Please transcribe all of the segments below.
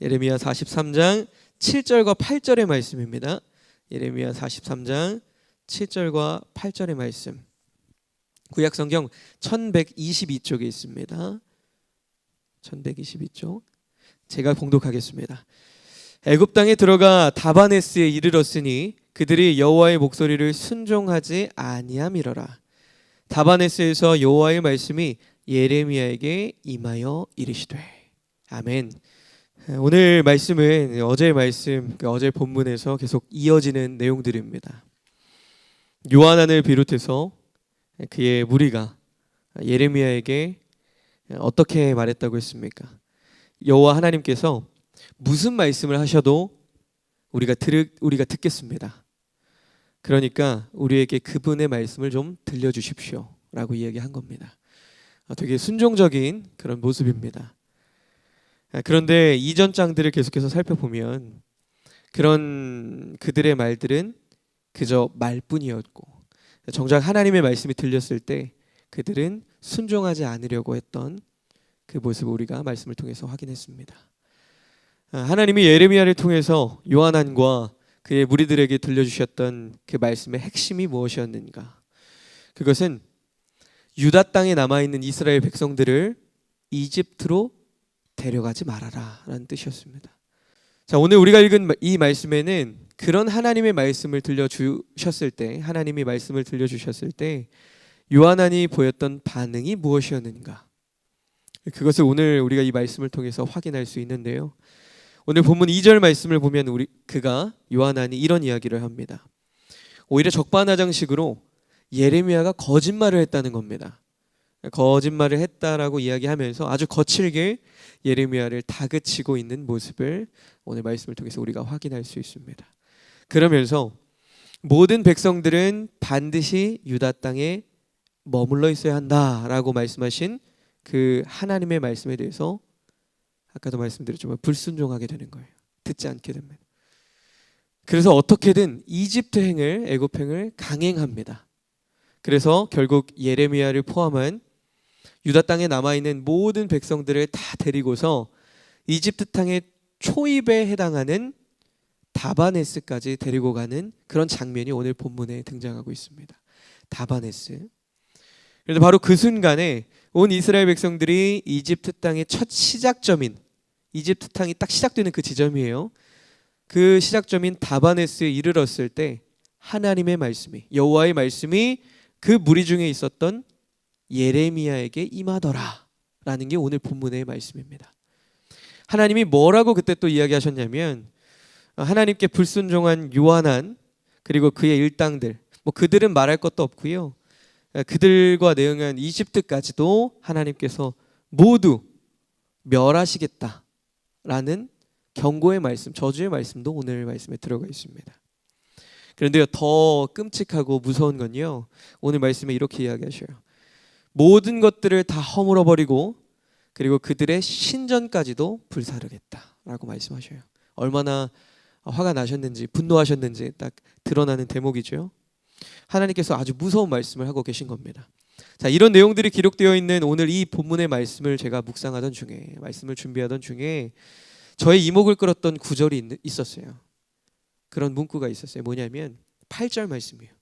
예레미야 43장 7절과 8절의 말씀입니다. 예레미야 43장 7절과 8절의 말씀. 구약 성경 1122쪽에 있습니다. 1122쪽. 제가 봉독하겠습니다. 애굽 땅에 들어가 다바네스에 이르렀으니 그들이 여호와의 목소리를 순종하지 아니함이러라. 다바네스에서 여호와의 말씀이 예레미야에게 임하여 이르시되 아멘. 오늘 말씀은 어제 말씀, 그 어제 본문에서 계속 이어지는 내용들입니다. 요한안을 비롯해서 그의 무리가 예레미야에게 어떻게 말했다고 했습니까? 여호와 하나님께서 무슨 말씀을 하셔도 우리가 들 우리가 듣겠습니다. 그러니까 우리에게 그분의 말씀을 좀 들려 주십시오라고 이야기한 겁니다. 아, 되게 순종적인 그런 모습입니다. 아, 그런데 이전 장들을 계속해서 살펴보면 그런 그들의 말들은 그저 말뿐이었고 정작 하나님의 말씀이 들렸을 때 그들은 순종하지 않으려고 했던 그 모습을 우리가 말씀을 통해서 확인했습니다. 아, 하나님이 예레미야를 통해서 요한안과 그의 무리들에게 들려주셨던 그 말씀의 핵심이 무엇이었는가? 그것은 유다 땅에 남아 있는 이스라엘 백성들을 이집트로 데려가지 말아라 라는 뜻이었습니다. 자, 오늘 우리가 읽은 이 말씀에는 그런 하나님의 말씀을 들려 주셨을 때 하나님이 말씀을 들려 주셨을 때 요한안이 보였던 반응이 무엇이었는가? 그것을 오늘 우리가 이 말씀을 통해서 확인할 수 있는데요. 오늘 본문 2절 말씀을 보면 우리 그가 요한안이 이런 이야기를 합니다. 오히려 적반하장식으로 예레미야가 거짓말을 했다는 겁니다. 거짓말을 했다라고 이야기하면서 아주 거칠게 예레미야를 다그치고 있는 모습을 오늘 말씀을 통해서 우리가 확인할 수 있습니다. 그러면서 모든 백성들은 반드시 유다 땅에 머물러 있어야 한다라고 말씀하신 그 하나님의 말씀에 대해서 아까도 말씀드렸지만 불순종하게 되는 거예요. 듣지 않게 됩니다. 그래서 어떻게든 이집트 행을 애굽 행을 강행합니다. 그래서 결국 예레미야를 포함한 유다 땅에 남아 있는 모든 백성들을 다 데리고서 이집트 땅의 초입에 해당하는 다바네스까지 데리고 가는 그런 장면이 오늘 본문에 등장하고 있습니다. 다바네스. 그런데 바로 그 순간에 온 이스라엘 백성들이 이집트 땅의 첫 시작점인 이집트 땅이 딱 시작되는 그 지점이에요. 그 시작점인 다바네스에 이르렀을 때 하나님의 말씀이 여호와의 말씀이 그 무리 중에 있었던 예레미야에게 임하더라라는 게 오늘 본문의 말씀입니다. 하나님이 뭐라고 그때 또 이야기하셨냐면 하나님께 불순종한 요한안 그리고 그의 일당들 뭐 그들은 말할 것도 없고요. 그들과 내응한 이집트까지도 하나님께서 모두 멸하시겠다라는 경고의 말씀, 저주의 말씀도 오늘 말씀에 들어가 있습니다. 그런데요, 더 끔찍하고 무서운 건요, 오늘 말씀에 이렇게 이야기하셔요. 모든 것들을 다 허물어 버리고 그리고 그들의 신전까지도 불사르겠다라고 말씀하셔요. 얼마나 화가 나셨는지 분노하셨는지 딱 드러나는 대목이죠. 하나님께서 아주 무서운 말씀을 하고 계신 겁니다. 자, 이런 내용들이 기록되어 있는 오늘 이 본문의 말씀을 제가 묵상하던 중에 말씀을 준비하던 중에 저의 이목을 끌었던 구절이 있었어요. 그런 문구가 있었어요. 뭐냐면 8절 말씀이에요.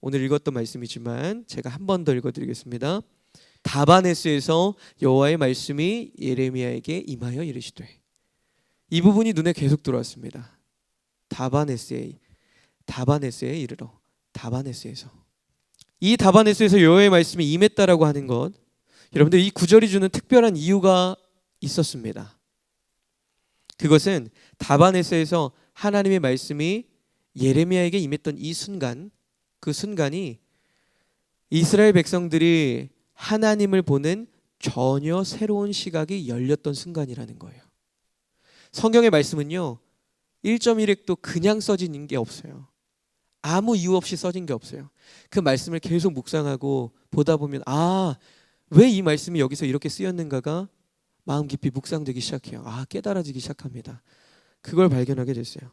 오늘 읽었던 말씀이지만 제가 한 번 더 읽어 드리겠습니다. 다바네스에서 여호와의 말씀이 예레미야에게 임하여 이르시되 이 부분이 눈에 계속 들어왔습니다. 다바네스에 다바네스에 이르러 다바네스에서 이 다바네스에서 여호와의 말씀이 임했다라고 하는 것 여러분들 이 구절이 주는 특별한 이유가 있었습니다. 그것은 다바네스에서 하나님의 말씀이 예레미야에게 임했던 이 순간 그 순간이 이스라엘 백성들이 하나님을 보는 전혀 새로운 시각이 열렸던 순간이라는 거예요. 성경의 말씀은요. 1.1획도 그냥 써진 게 없어요. 아무 이유 없이 써진 게 없어요. 그 말씀을 계속 묵상하고 보다 보면 아, 왜 이 말씀이 여기서 이렇게 쓰였는가가 마음 깊이 묵상되기 시작해요. 아, 깨달아지기 시작합니다. 그걸 발견하게 됐어요.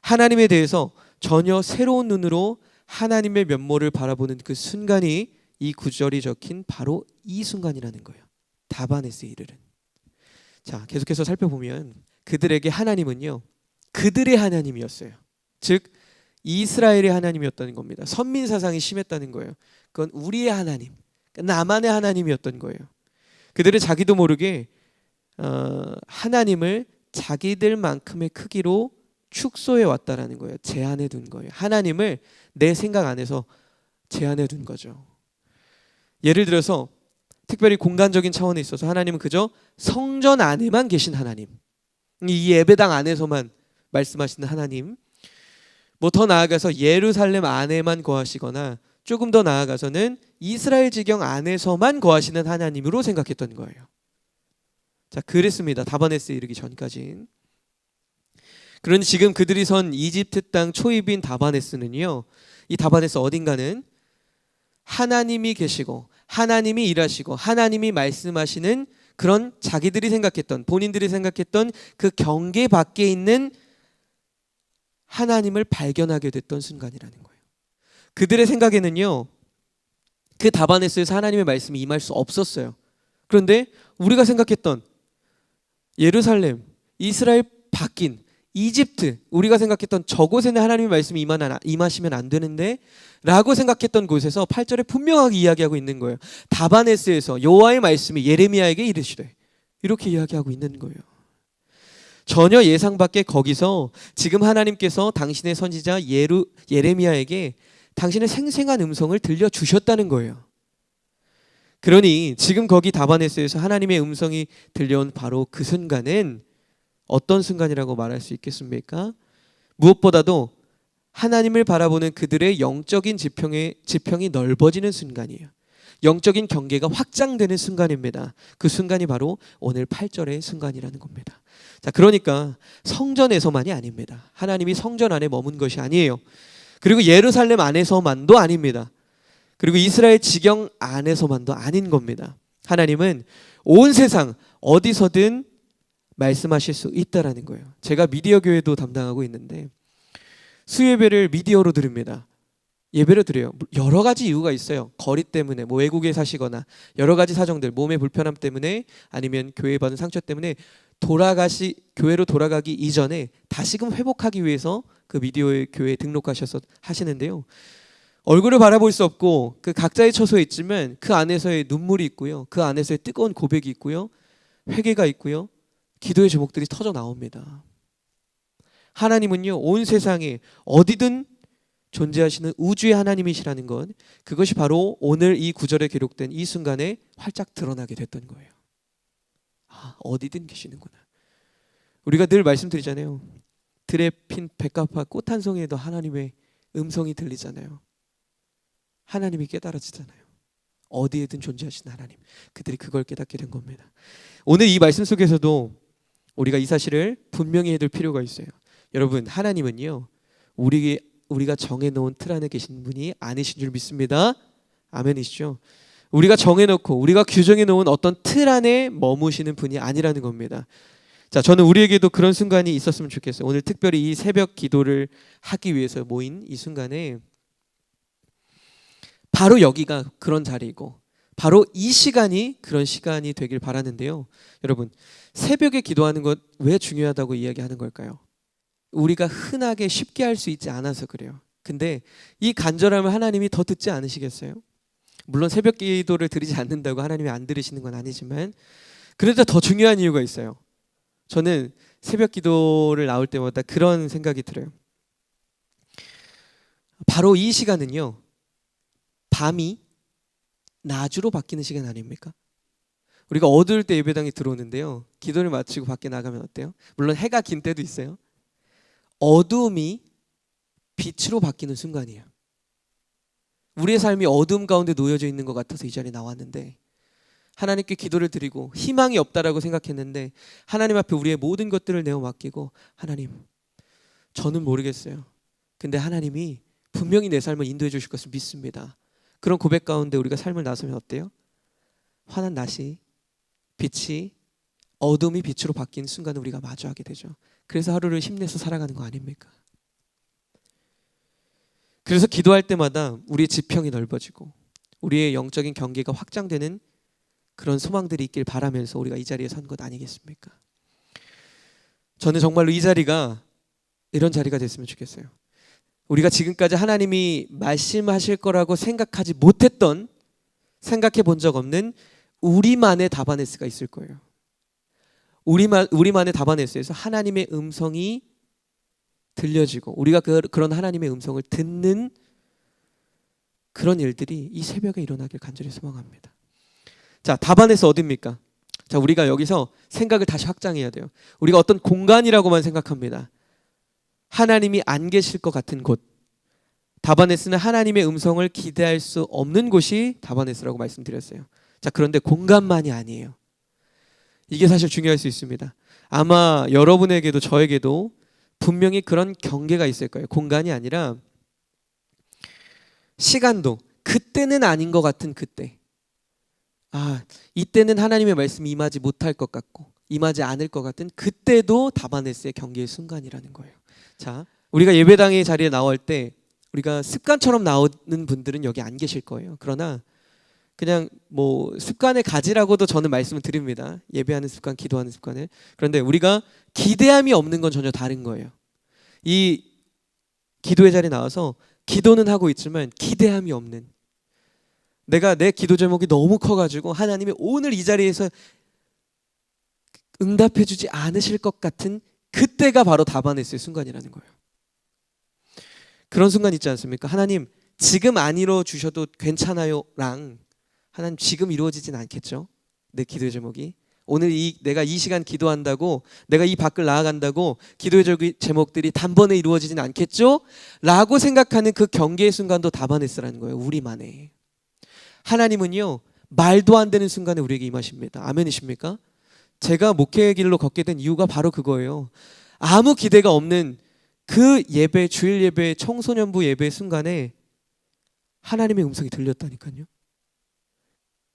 하나님에 대해서 전혀 새로운 눈으로 하나님의 면모를 바라보는 그 순간이 이 구절이 적힌 바로 이 순간이라는 거예요. 다바네스에 이르는. 자, 계속해서 살펴보면 그들에게 하나님은요. 그들의 하나님이었어요. 즉 이스라엘의 하나님이었다는 겁니다. 선민 사상이 심했다는 거예요. 그건 우리의 하나님, 나만의 하나님이었던 거예요. 그들은 자기도 모르게 어, 하나님을 자기들만큼의 크기로 축소해 왔다라는 거예요. 제한해 둔 거예요. 하나님을 내 생각 안에서 제한해 둔 거죠. 예를 들어서 특별히 공간적인 차원에 있어서 하나님은 그저 성전 안에만 계신 하나님. 이 예배당 안에서만 말씀하시는 하나님. 뭐 더 나아가서 예루살렘 안에만 거하시거나 조금 더 나아가서는 이스라엘 지경 안에서만 거하시는 하나님으로 생각했던 거예요. 자, 그랬습니다. 다바네스에 이르기 전까진. 그런데 지금 그들이 선 이집트 땅 초입인 다바네스는요. 이 다바네스 어딘가는 하나님이 계시고 하나님이 일하시고 하나님이 말씀하시는 그런 자기들이 생각했던 본인들이 생각했던 그 경계 밖에 있는 하나님을 발견하게 됐던 순간이라는 거예요. 그들의 생각에는요. 그 다바네스에서 하나님의 말씀이 임할 수 없었어요. 그런데 우리가 생각했던 예루살렘, 이스라엘 바뀐 이집트, 우리가 생각했던 저곳에는 하나님의 말씀이 임하나, 임하시면 안 되는데 라고 생각했던 곳에서 8절에 분명하게 이야기하고 있는 거예요. 다바네스에서 여호와의 말씀이 예레미야에게 이르시되 이렇게 이야기하고 있는 거예요. 전혀 예상 밖의 거기서 지금 하나님께서 당신의 선지자 예루, 예레미야에게 당신의 생생한 음성을 들려 주셨다는 거예요. 그러니 지금 거기 다바네스에서 하나님의 음성이 들려온 바로 그 순간은 어떤 순간이라고 말할 수 있겠습니까? 무엇보다도 하나님을 바라보는 그들의 영적인 지평의 지평이 넓어지는 순간이에요. 영적인 경계가 확장되는 순간입니다. 그 순간이 바로 오늘 8절의 순간이라는 겁니다. 자, 그러니까 성전에서만이 아닙니다. 하나님이 성전 안에 머문 것이 아니에요. 그리고 예루살렘 안에서만도 아닙니다. 그리고 이스라엘 지경 안에서만도 아닌 겁니다. 하나님은 온 세상 어디서든 말씀하실 수 있다라는 거예요. 제가 미디어 교회도 담당하고 있는데 수예배를 미디어로 드립니다. 예배를 드려요. 여러 가지 이유가 있어요. 거리 때문에, 뭐 외국에 사시거나 여러 가지 사정들, 몸의 불편함 때문에 아니면 교회 받은 상처 때문에 돌아가시 교회로 돌아가기 이전에 다시금 회복하기 위해서 그 미디어의 교회에 등록하셔서 하시는데요. 얼굴을 바라볼 수 없고 그 각자의 처소에 있지만 그 안에서의 눈물이 있고요. 그 안에서의 뜨거운 고백이 있고요. 회개가 있고요. 기도의 제목들이 터져 나옵니다. 하나님은요, 온 세상에 어디든 존재하시는 우주의 하나님이시라는 것, 그것이 바로 오늘 이 구절에 기록된 이 순간에 활짝 드러나게 됐던 거예요. 아, 어디든 계시는구나. 우리가 늘 말씀드리잖아요. 들에 핀 백합화 꽃 한 송이에도 하나님의 음성이 들리잖아요. 하나님이 깨달아지잖아요. 어디에든 존재하시는 하나님. 그들이 그걸 깨닫게 된 겁니다. 오늘 이 말씀 속에서도 우리가 이 사실을 분명히 해둘 필요가 있어요. 여러분, 하나님은요. 우리 우리가 정해 놓은 틀 안에 계신 분이 아니신 줄 믿습니다. 아멘이시죠? 우리가 정해 놓고 우리가 규정해 놓은 어떤 틀 안에 머무시는 분이 아니라는 겁니다. 자, 저는 우리에게도 그런 순간이 있었으면 좋겠어요. 오늘 특별히 이 새벽 기도를 하기 위해서 모인 이 순간에 바로 여기가 그런 자리이고 바로 이 시간이 그런 시간이 되길 바라는데요. 여러분, 새벽에 기도하는 것 왜 중요하다고 이야기하는 걸까요? 우리가 흔하게 쉽게 할 수 있지 않아서 그래요. 근데 이 간절함을 하나님이 더 듣지 않으시겠어요? 물론 새벽 기도를 드리지 않는다고 하나님이 안 들으시는 건 아니지만 그래도 더 중요한 이유가 있어요. 저는 새벽 기도를 나올 때마다 그런 생각이 들어요. 바로 이 시간은요. 밤이 낮으로 바뀌는 시간 아닙니까? 우리가 어두울 때 예배당에 들어오는데요. 기도를 마치고 밖에 나가면 어때요? 물론 해가 긴 때도 있어요. 어두움이 빛으로 바뀌는 순간이에요. 우리의 삶이 어둠 가운데 놓여져 있는 것 같아서 이 자리에 나왔는데 하나님께 기도를 드리고 희망이 없다라고 생각했는데 하나님 앞에 우리의 모든 것들을 내어 맡기고 하나님 저는 모르겠어요. 근데 하나님이 분명히 내 삶을 인도해 주실 것을 믿습니다. 그런 고백 가운데 우리가 삶을 나서면 어때요? 환한 낮이 빛이 어둠이 빛으로 바뀌는 순간을 우리가 마주하게 되죠. 그래서 하루를 힘내서 살아가는 거 아닙니까? 그래서 기도할 때마다 우리의 지평이 넓어지고 우리의 영적인 경계가 확장되는 그런 소망들이 있길 바라면서 우리가 이 자리에 선 것 아니겠습니까? 저는 정말로 이 자리가 이런 자리가 됐으면 좋겠어요. 우리가 지금까지 하나님이 말씀하실 거라고 생각하지 못했던 생각해 본 적 없는 우리만의 다바네스가 있을 거예요. 우리만 우리만의 다바네스에서 하나님의 음성이 들려지고 우리가 그, 그런 하나님의 음성을 듣는 그런 일들이 이 새벽에 일어나길 간절히 소망합니다. 자, 다바네스 어딥니까? 자, 우리가 여기서 생각을 다시 확장해야 돼요. 우리가 어떤 공간이라고만 생각합니다. 하나님이 안 계실 것 같은 곳. 다바네스는 하나님의 음성을 기대할 수 없는 곳이 다바네스라고 말씀드렸어요. 자, 그런데 공간만이 아니에요. 이게 사실 중요할 수 있습니다. 아마 여러분에게도 저에게도 분명히 그런 경계가 있을 거예요. 공간이 아니라 시간도 그때는 아닌 것 같은 그때. 아, 이때는 하나님의 말씀이 임하지 못할 것 같고 임하지 않을 것 같은 그때도 다바네스의 경계의 순간이라는 거예요. 자, 우리가 예배당의 자리에 나올 때 우리가 습관처럼 나오는 분들은 여기 안 계실 거예요. 그러나 그냥 뭐 습관을 가지라고도 저는 말씀을 드립니다. 예배하는 습관, 기도하는 습관을. 그런데 우리가 기대함이 없는 건 전혀 다른 거예요. 이 기도의 자리에 나와서 기도는 하고 있지만 기대함이 없는 내가 내 기도 제목이 너무 커가지고 하나님이 오늘 이 자리에서 응답해주지 않으실 것 같은 그때가 바로 다바네스의 순간이라는 거예요. 그런 순간 있지 않습니까? 하나님 지금 안 이루어 주셔도 괜찮아요랑 하나님 지금 이루어지진 않겠죠? 내 기도의 제목이 오늘 이 내가 이 시간 기도한다고 내가 이 밖을 나아간다고 기도의 저- 제목들이 단번에 이루어지진 않겠죠? 라고 생각하는 그 경계의 순간도 다바네스라는 거예요. 우리만의. 하나님은요. 말도 안 되는 순간에 우리에게 임하십니다. 아멘이십니까? 제가 목회의 길로 걷게 된 이유가 바로 그거예요. 아무 기대가 없는 그 예배 주일 예배 청소년부 예배 순간에 하나님의 음성이 들렸다니까요.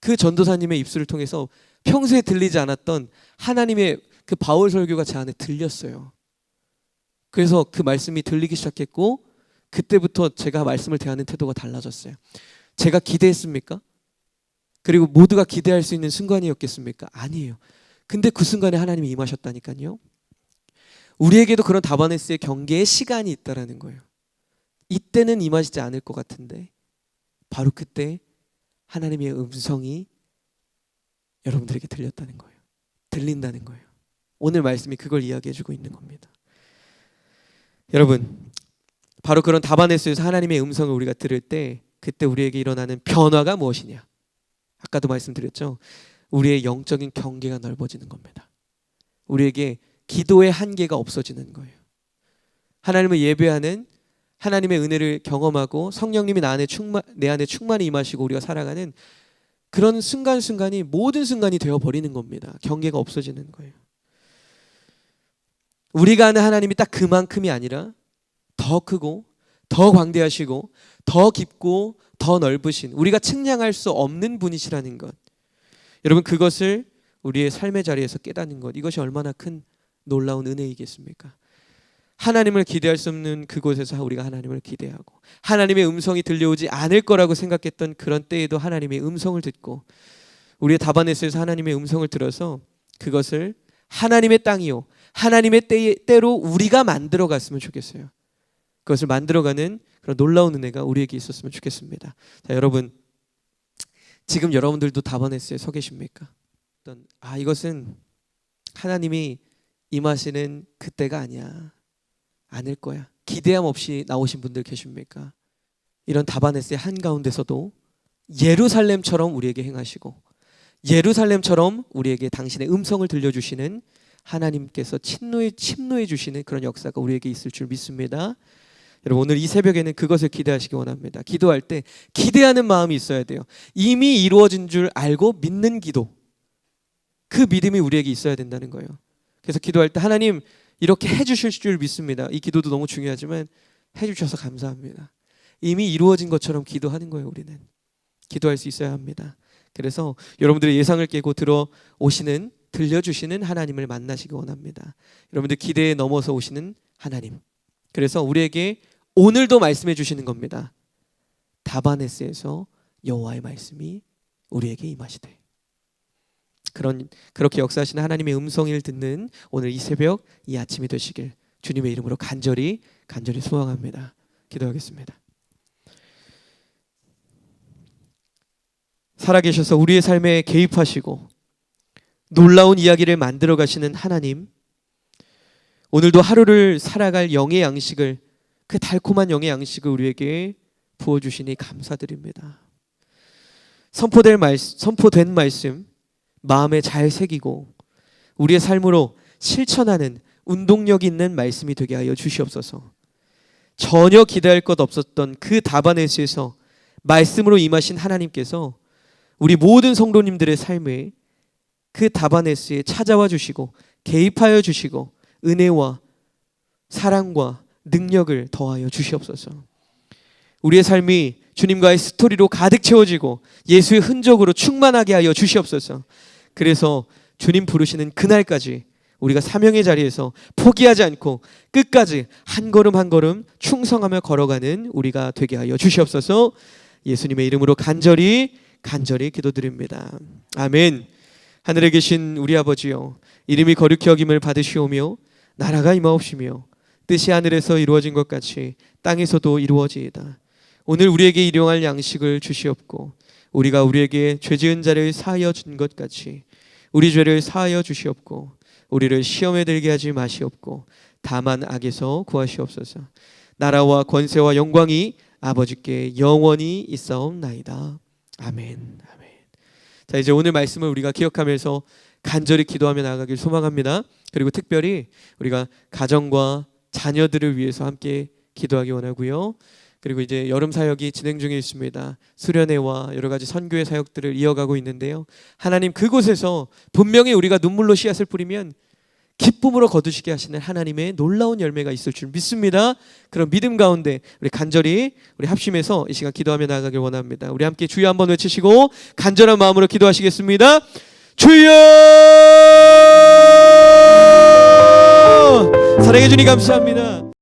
그 전도사님의 입술을 통해서 평소에 들리지 않았던 하나님의 그 바울 설교가 제 안에 들렸어요. 그래서 그 말씀이 들리기 시작했고 그때부터 제가 말씀을 대하는 태도가 달라졌어요. 제가 기대했습니까? 그리고 모두가 기대할 수 있는 순간이었겠습니까? 아니에요. 근데 그 순간에 하나님이 임하셨다니까요. 우리에게도 그런 다바네스의 경계의 시간이 있다라는 거예요. 이때는 임하시지 않을 것 같은데 바로 그때 하나님의 음성이 여러분들에게 들렸다는 거예요. 들린다는 거예요. 오늘 말씀이 그걸 이야기해주고 있는 겁니다. 여러분, 바로 그런 다바네스에서 하나님의 음성을 우리가 들을 때 그때 우리에게 일어나는 변화가 무엇이냐? 아까도 말씀드렸죠. 우리의 영적인 경계가 넓어지는 겁니다. 우리에게 기도의 한계가 없어지는 거예요. 하나님을 예배하는 하나님의 은혜를 경험하고 성령님이 나 안에 충만 내 안에 충만히 임하시고 우리가 살아가는 그런 순간순간이 모든 순간이 되어 버리는 겁니다. 경계가 없어지는 거예요. 우리가 아는 하나님이 딱 그만큼이 아니라 더 크고 더 광대하시고 더 깊고 더 넓으신 우리가 측량할 수 없는 분이시라는 것. 여러분 그것을 우리의 삶의 자리에서 깨닫는 것 이것이 얼마나 큰 놀라운 은혜이겠습니까? 하나님을 기대할 수 없는 그곳에서 우리가 하나님을 기대하고 하나님의 음성이 들려오지 않을 거라고 생각했던 그런 때에도 하나님의 음성을 듣고 우리의 다바네스에서 하나님의 음성을 들어서 그것을 하나님의 땅이요 하나님의 때, 때로 우리가 만들어 갔으면 좋겠어요. 그것을 만들어가는 그런 놀라운 은혜가 우리에게 있었으면 좋겠습니다. 자, 여러분 지금 여러분들도 다바네스에 서 계십니까? 어떤 아 이것은 하나님이 임하시는 그때가 아니야. 아닐 거야. 기대함 없이 나오신 분들 계십니까? 이런 다바네스의 한 가운데서도 예루살렘처럼 우리에게 행하시고 예루살렘처럼 우리에게 당신의 음성을 들려주시는 하나님께서 침노해 침노해 주시는 그런 역사가 우리에게 있을 줄 믿습니다. 여러분 오늘 이 새벽에는 그것을 기대하시기 원합니다. 기도할 때 기대하는 마음이 있어야 돼요. 이미 이루어진 줄 알고 믿는 기도. 그 믿음이 우리에게 있어야 된다는 거예요. 그래서 기도할 때 하나님 이렇게 해 주실 줄 믿습니다. 이 기도도 너무 중요하지만 해 주셔서 감사합니다. 이미 이루어진 것처럼 기도하는 거예요. 우리는 기도할 수 있어야 합니다. 그래서 여러분들의 예상을 깨고 들어 오시는 들려주시는 하나님을 만나시기 원합니다. 여러분들 기대에 넘어서 오시는 하나님. 그래서 우리에게 오늘도 말씀해 주시는 겁니다. 다바네스에서 여호와의 말씀이 우리에게 임하시되 그런 그렇게 역사하시는 하나님의 음성을 듣는 오늘 이 새벽 이 아침이 되시길 주님의 이름으로 간절히 간절히 소망합니다. 기도하겠습니다. 살아계셔서 우리의 삶에 개입하시고 놀라운 이야기를 만들어 가시는 하나님 오늘도 하루를 살아갈 영의 양식을 그 달콤한 영의 양식을 우리에게 부어 주시니 감사드립니다. 선포될 말 선포된 말씀 마음에 잘 새기고 우리의 삶으로 실천하는 운동력 있는 말씀이 되게 하여 주시옵소서. 전혀 기대할 것 없었던 그 다바네스에서 말씀으로 임하신 하나님께서 우리 모든 성도님들의 삶에 그 다바네스에 찾아와 주시고 개입하여 주시고 은혜와 사랑과 능력을 더하여 주시옵소서. 우리의 삶이 주님과의 스토리로 가득 채워지고 예수의 흔적으로 충만하게 하여 주시옵소서. 그래서 주님 부르시는 그날까지 우리가 사명의 자리에서 포기하지 않고 끝까지 한 걸음 한 걸음 충성하며 걸어가는 우리가 되게 하여 주시옵소서. 예수님의 이름으로 간절히 간절히 기도드립니다. 아멘. 하늘에 계신 우리 아버지요 이름이 거룩히 여김을 받으시오며 나라가 임하옵시며 뜻이 하늘에서 이루어진 것 같이 땅에서도 이루어지이다. 오늘 우리에게 일용할 양식을 주시옵고 우리가 우리에게 죄 지은 자를 사하여 준 것 같이 우리 죄를 사하여 주시옵고 우리를 시험에 들게 하지 마시옵고 다만 악에서 구하시옵소서. 나라와 권세와 영광이 아버지께 영원히 있사옵나이다. 아멘. 아멘. 자, 이제 오늘 말씀을 우리가 기억하면서 간절히 기도하며 나아가길 소망합니다. 그리고 특별히 우리가 가정과 자녀들을 위해서 함께 기도하기 원하고요. 그리고 이제 여름 사역이 진행 중에 있습니다. 수련회와 여러 가지 선교의 사역들을 이어가고 있는데요. 하나님 그곳에서 분명히 우리가 눈물로 씨앗을 뿌리면 기쁨으로 거두시게 하시는 하나님의 놀라운 열매가 있을 줄 믿습니다. 그런 믿음 가운데 우리 간절히 우리 합심해서 이 시간 기도하며 나아가길 원합니다. 우리 함께 주여 한번 외치시고 간절한 마음으로 기도하시겠습니다. 주여! 사랑해 주님 감사합니다.